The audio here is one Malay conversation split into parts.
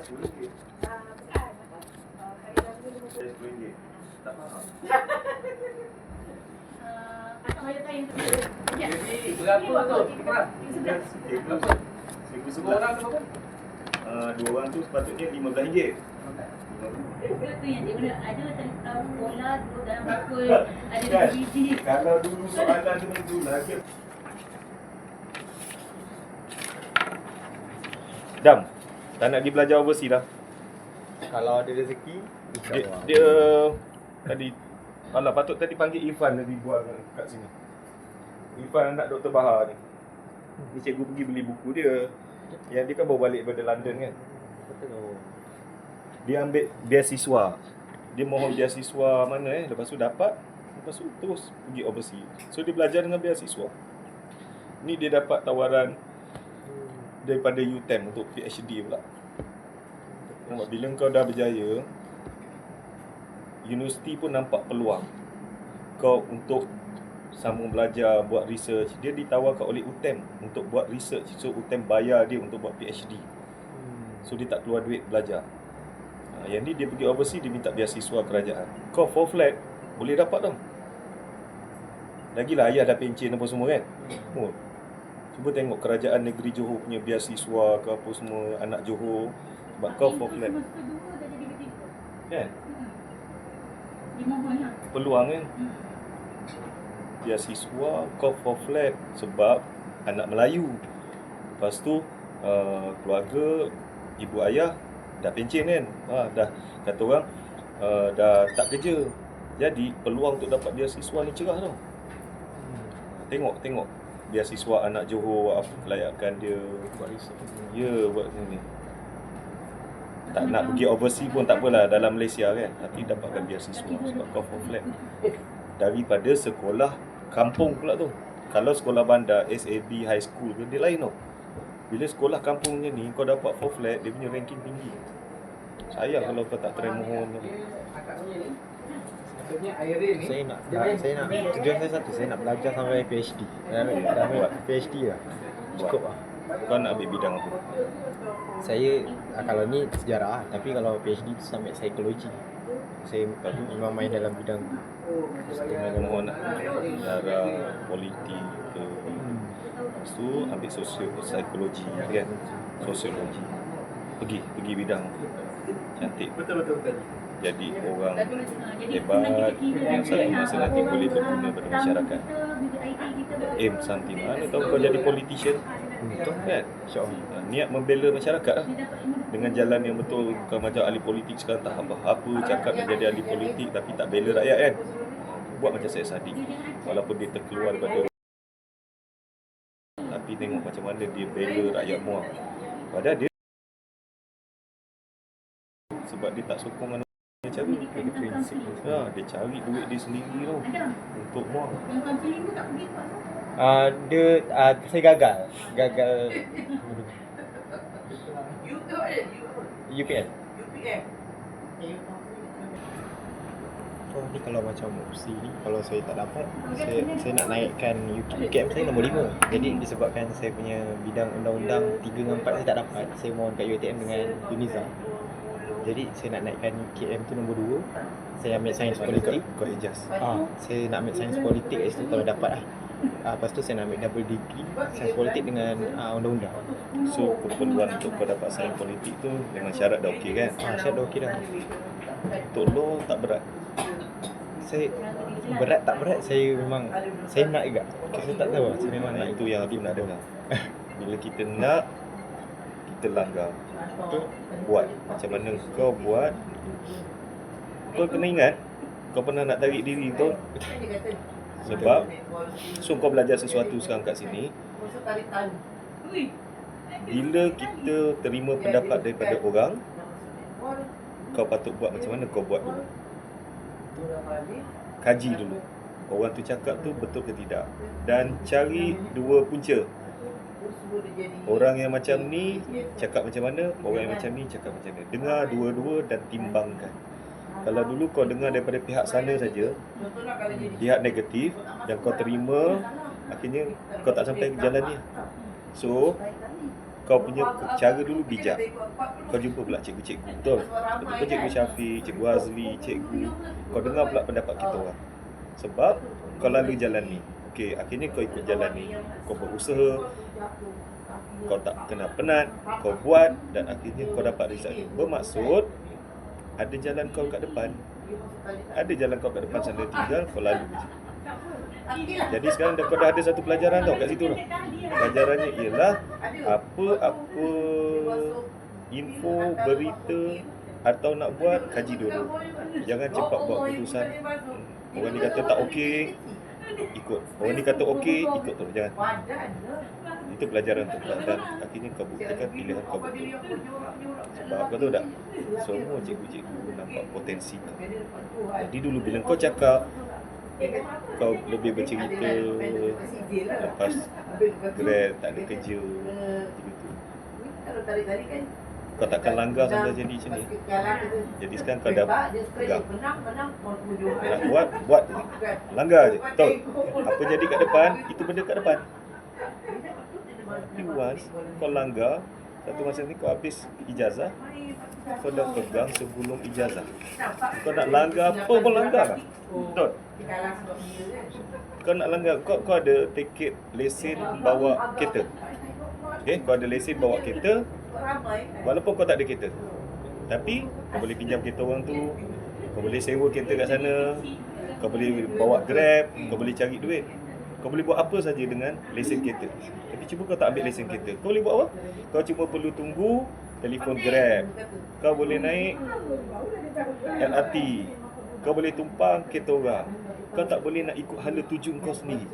RM10. Saya RM10. Tak faham. Jadi berapa tu? Ikram? Berapa? Seribu Dua orang berapa? Tu sepatutnya RM15. Tu yang dia ada tahu bola dua dalam bakul ada biji. Kalau dulu soalan tu lagi. Dam, tak nak pergi belajar overseas dah. Kalau ada rezeki, Dia, dia tadi Alah patut tadi panggil Irfan tadi buat kat sini. Irfan anak Dr. Bahar ni. Ni cikgu pergi beli buku dia. Yang dia kan baru balik daripada London kan. Dia ambil beasiswa. Dia mohon beasiswa mana eh. Lepas tu dapat. Lepas tu terus pergi overseas. So dia belajar dengan beasiswa. Ni dia dapat tawaran daripada UTM untuk PhD pula. Nampak bila kau dah berjaya, universiti pun nampak peluang kau untuk sambung belajar, buat research. Dia ditawarkan oleh UTM untuk buat research. So UTM bayar dia untuk buat PhD. So dia tak keluar duit belajar. Ha, yang ni dia pergi overseas dia minta beasiswa kerajaan. Kau for flat boleh dapat tau. Lagilah ayah dah pencen apa semua kan. Oh. Cuba tengok kerajaan negeri Johor punya beasiswa ke apa semua anak Johor sebab kau for flat. Kan? Lah. Peluang kan. Beasiswa kau for flat sebab anak Melayu. Lepas tu uh, keluarga ibu ayah dah pencen kan. Ha, dah kata orang uh, dah tak kerja. Jadi peluang untuk dapat beasiswa ni cerah tau. Tengok tengok beasiswa anak Johor apa kelayakan dia buat research. Ya buat ni. Tak nak pergi overseas pun tak apalah dalam Malaysia kan. Tapi dapatkan beasiswa sebab kau for flat. Daripada sekolah kampung pula tu. Kalau sekolah bandar, SAB, high school ke dia lain tau. Bila sekolah kampungnya ni kau dapat for flat dia punya ranking tinggi. Sayang kalau kau tak try mohon. Akak punya ni. Maksudnya Airin ni. Saya nak, saya nak, tujuan saya satu, saya nak belajar sampai PhD. Dah ambil PhD lah. Cukup lah. Kau nak ambil bidang apa? Saya, ah, kalau ni sejarah, tapi kalau PhD tu sampai psikologi. Saya memang main dalam bidang tu. Setengah semua nak darah politik ke Lepas tu ambil sosio psikologi kan Sosiologi Pergi, pergi bidang Cantik Betul betul betul. Jadi orang Ah, jadi hebat Yang satu masa nanti boleh berguna pada masyarakat. Aim something Mana tahu kau jadi politician? Betul. Kan? InsyaAllah. Ha, Niat membela masyarakat lah. Dengan jalan yang betul kau macam ahli politik sekarang tak apa-apa cakap nak jadi ahli politik tapi tak bela rakyat kan? Buat macam saya Sadiq walaupun dia terkeluar daripada tapi tengok macam mana dia bela rakyat muar padahal dia sebab dia tak sokong dia cari Dia prinsip. ha, dia cari duit dia sendiri tau Ada. untuk muar Yang counselling pun tak pergi buat. Ah, dia, ah, saya gagal. Gagal tu ada UPN. UPM. Oh, ni kalau macam opsi ni, kalau saya tak dapat, saya, saya nak naikkan UK, UKM saya nombor 5. Jadi disebabkan saya punya bidang undang-undang 3 dengan 4 saya tak dapat, saya mohon kat UiTM dengan Uniza. Jadi saya nak naikkan UKM tu nombor 2. Saya ambil sains politik. kau adjust Ah, saya nak ambil sains politik kat situ kalau dapat lah. Ah, lepas tu saya nak ambil double degree sains politik dengan ah, undang-undang. so keperluan untuk kau dapat sains politik tu dengan syarat dah okey kan Ah, saya dah okey dah. untuk law tak berat Saya berat tak berat saya memang saya nak juga. Saya tak tahu saya memang nak itu yang aku nak dengar. Bila kita nak, kita langgar. Betul? Buat. Macam mana kau buat. Kau kena ingat, kau pernah nak tarik diri kau. Sebab, so kau belajar sesuatu sekarang kat sini. Bila kita terima pendapat daripada orang, kau patut buat macam mana kau buat dulu. Kaji dulu. Orang tu cakap tu betul ke tidak. Dan cari dua punca. Orang yang macam ni cakap macam mana, orang yang macam ni cakap macam mana. Dengar dua-dua dan timbangkan. Kalau dulu kau dengar daripada pihak sana saja, pihak negatif yang kau terima, akhirnya kau tak sampai ke jalan ni. So, kau punya cara dulu bijak. Kau jumpa pula cikgu-cikgu. Betul. Betul cikgu Syafiq, cikgu Azli, cikgu. Kau dengar pula pendapat kita orang. Sebab kau lalu jalan ni. Okey, akhirnya kau ikut jalan ni. Kau berusaha. Kau tak kena penat. Kau buat dan akhirnya kau dapat result ni. Bermaksud ada jalan kau kat depan. Ada jalan kau kat depan sana tinggal kau lalu. Jadi sekarang kau dah ada satu pelajaran tau kat situ tau. Pelajarannya ialah apa-apa info, berita atau nak buat kaji dulu. Jangan cepat buat keputusan. Orang ni kata tak okey, ikut. Orang ni kata okey, ikut terus jangan. Itu pelajaran untuk dan akhirnya kau buktikan pilihan kau betul. Sebab kau tahu tak? Semua cikgu-cikgu nampak potensi kau. Jadi dulu bila kau cakap kau lebih bercerita lepas grad tak ada kerja gitu. Kau takkan langgar sampai jadi macam ni. Jadi sekarang kau dah pegang. Nak buat, buat. Langgar je. Betul. Apa jadi kat depan, itu benda kat depan. Once kau langgar, satu masa ni kau habis ijazah, kau dah pegang sebelum ijazah. Kau nak langgar apa pun langgar lah. Betul. Kau nak langgar, kau, kau ada tiket lesen bawa kereta. Okay, kau ada lesen bawa kereta, walaupun kau tak ada kereta. Tapi kau boleh pinjam kereta orang tu, kau boleh sewa kereta kat sana, kau boleh bawa Grab, kau boleh cari duit. Kau boleh buat apa saja dengan lesen kereta. Tapi cuba kau tak ambil lesen kereta. Kau boleh buat apa? Kau cuma perlu tunggu telefon Grab. Kau boleh naik LRT. Kau boleh tumpang kereta orang. Kau tak boleh nak ikut hala tuju kau sendiri.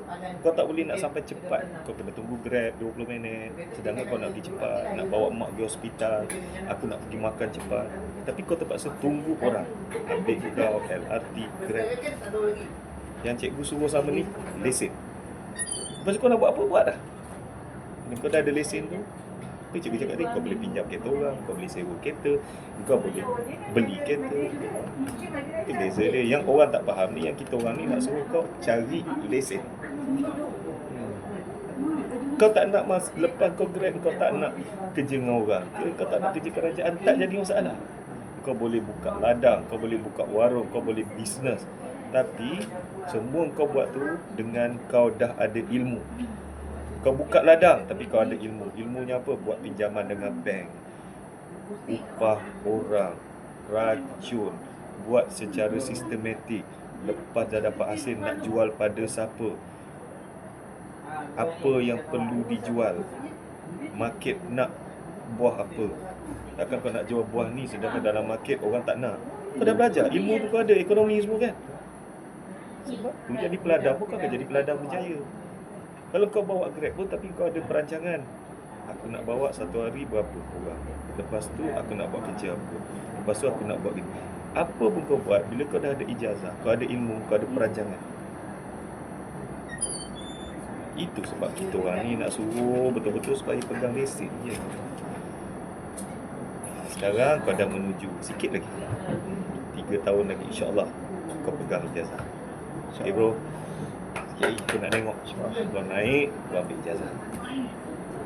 Kau tak boleh nak sampai cepat. Kau kena tunggu Grab 20 minit. Sedangkan kau nak pergi cepat, nak bawa mak pergi hospital, aku nak pergi makan cepat. Tapi kau terpaksa tunggu orang. Ambil kau LRT, Grab. Yang cikgu suruh sama ni, lesen. Lepas kau nak buat apa, buat. Dan kau dah ada lesen tu, tu cikgu cakap tadi, kau boleh pinjam kereta orang, kau boleh sewa kereta, kau boleh beli kereta. Itu beza dia. Yang orang tak faham ni, yang kita orang ni nak suruh kau cari lesen. Kau tak nak mas lepas kau grad kau tak nak kerja dengan orang. Kau tak nak kerja kerajaan tak jadi masalah. Kau boleh buka ladang, kau boleh buka warung, kau boleh bisnes. Tapi semua kau buat tu dengan kau dah ada ilmu. Kau buka ladang tapi kau ada ilmu. Ilmunya apa? Buat pinjaman dengan bank. Upah orang, racun, buat secara sistematik. Lepas dah dapat hasil nak jual pada siapa? Apa yang perlu dijual? Market nak buah apa? Takkan kau nak jual buah ni sedangkan dalam market orang tak nak. Kau dah belajar, ilmu tu kau ada, ekonomi semua kan? Sebab tu jadi peladang kau akan jadi peladang berjaya. Kalau kau bawa Grab pun tapi kau ada perancangan. Aku nak bawa satu hari berapa orang. Lepas tu aku nak buat kerja apa. Lepas tu aku nak buat ni. Apa pun kau buat, bila kau dah ada ijazah, kau ada ilmu, kau ada perancangan. Itu sebab kita orang ni nak suruh betul-betul supaya pegang lesen je. Sekarang kau dah menuju sikit lagi. Tiga tahun lagi insyaAllah kau pegang ijazah. Okay bro. Sikit lagi kita nak tengok. Kau naik, kau ambil ijazah.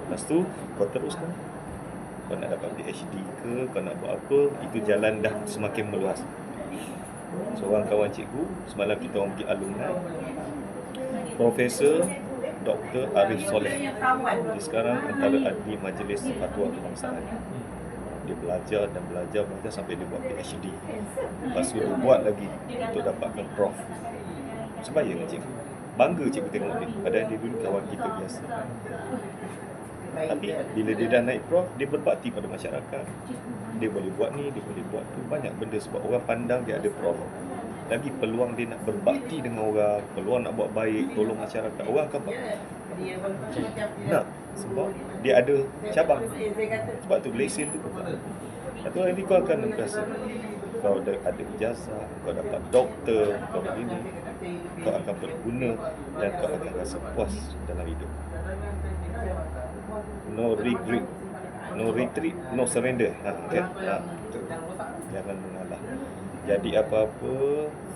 Lepas tu kau teruskan. Kau nak dapat PhD ke, kau nak buat apa, itu jalan dah semakin meluas. Seorang kawan cikgu, semalam kita orang pergi alumni. Profesor Dr. Arif Soleh. Dia sekarang antara ahli majlis fatwa kebangsaan. Dia belajar dan belajar belajar sampai dia buat PhD. Lepas tu dia buat lagi untuk dapatkan prof. Sebaya dengan cikgu. Bangga cikgu tengok dia. Padahal dia dulu kawan kita biasa. Tapi bila dia dah naik prof, dia berbakti pada masyarakat. Dia boleh buat ni, dia boleh buat tu. Banyak benda sebab orang pandang dia ada prof. Lagi peluang dia nak berbakti dengan orang, peluang nak buat baik, tolong masyarakat. Orang akan buat. Nak. Sebab dia ada cabang. Sebab tu lesen tu bukan. Satu hari kau akan rasa kau ada, ijazah, kau dapat doktor, kau begini, kau akan berguna dan kau akan rasa puas dalam hidup. No regret, no retreat, no surrender. Ha, kan? Ha. Jangan mengalah. Jadi apa-apa,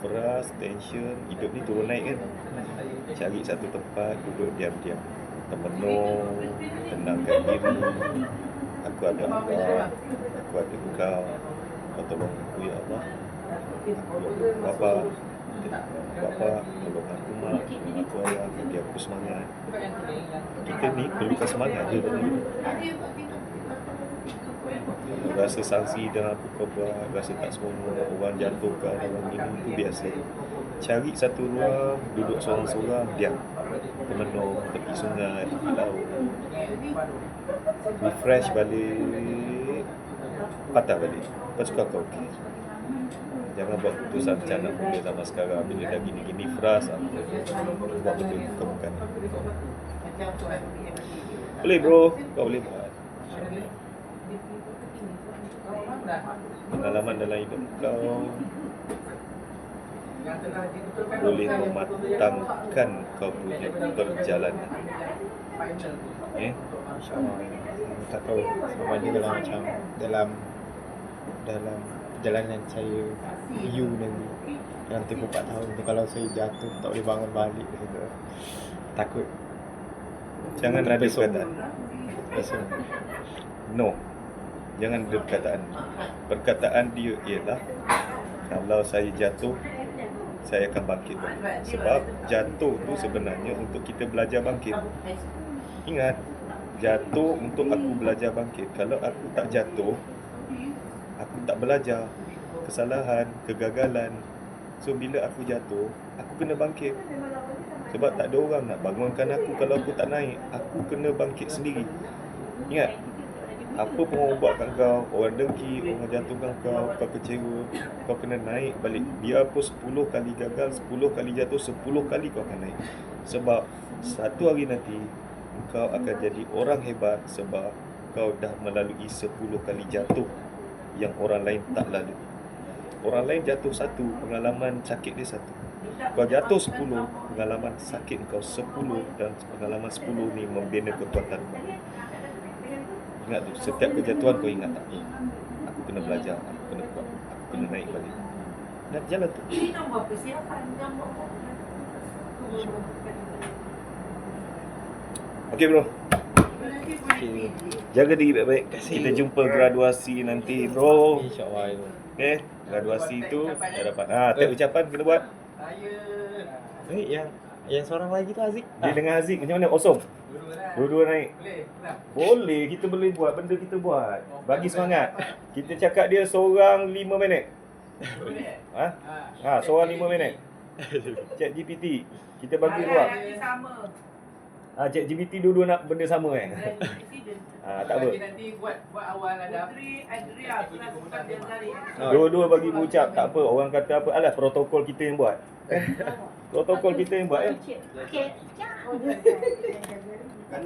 frust, tension, hidup ni turun naik kan. Cari satu tempat, duduk diam-diam. Temenung Tenangkan diri Aku ada Allah Aku ada kau Kau tolong aku ya Allah. Bapa Bapa Tolong aku mak Tolong aku ayah Bagi aku semangat. Kita ni perlukan semangat je dalam hidup Rasa sanksi dan apa kau buat Rasa tak seronok Orang jatuh kau Orang ini tu biasa. Cari satu ruang Duduk seorang-seorang Diam. Termenung Tepi sungai Tepi laut Refresh balik Patah balik. Lepas tu kau Jangan buat keputusan macam nak mula zaman sekarang. Bila dah gini-gini Fras Buat betul bukan-bukan Boleh bro. Kau boleh buat. Pengalaman dalam hidup kau. Boleh mematangkan kau punya perjalanan. Eh? Tak tahu. Sama ada kalau macam Dalam Dalam Perjalanan saya You nanti Dalam tempoh 4 tahun tu Kalau saya jatuh Tak boleh bangun balik gitu. Takut Jangan ada perkataan. No. Jangan ada perkataan. Perkataan dia ialah kalau saya jatuh saya akan bangkit balik. Sebab jatuh tu sebenarnya untuk kita belajar bangkit. Ingat, jatuh untuk aku belajar bangkit. Kalau aku tak jatuh, tak belajar kesalahan, kegagalan. So bila aku jatuh, aku kena bangkit. Sebab tak ada orang nak bangunkan aku kalau aku tak naik. Aku kena bangkit sendiri. Ingat, apa pun orang buat kat kau, orang dengki, orang jatuhkan kau, kau kecewa, kau kena naik balik. Biarpun 10 kali gagal, 10 kali jatuh, 10 kali kau akan naik. Sebab satu hari nanti kau akan jadi orang hebat sebab kau dah melalui 10 kali jatuh yang orang lain tak lalu. Orang lain jatuh satu, pengalaman sakit dia satu. Kau jatuh 10, pengalaman sakit kau 10 dan pengalaman 10 ni membina kekuatan kau. Ingat tu, setiap kejatuhan kau ingat tak? Aku kena belajar, aku kena kuat, aku kena naik balik. Dan jalan tu. Okey bro, Okay jaga diri baik-baik. Kita jumpa graduasi nanti bro. InsyaAllah Okay, graduasi tu harapan. Ah, tiap ucapan kena buat. Eh yang Yang seorang lagi tu Aziz Dia dengan Aziz macam mana? Kosong. Dua-dua naik. Boleh, kita boleh buat benda kita buat. Bagi semangat. Kita cakap dia seorang 5 minit. Ha? Ha, seorang 5 minit. Chat GPT. Kita bagi ruang. Ha, Chat GPT dua-dua nak benda sama kan? Ha, tak apa. Nanti buat buat awal ada. Dua-dua bagi berucap. Tak apa. Orang kata apa. Alah, protokol kita yang buat. Protokol kita yang buat eh. Okey. Okey.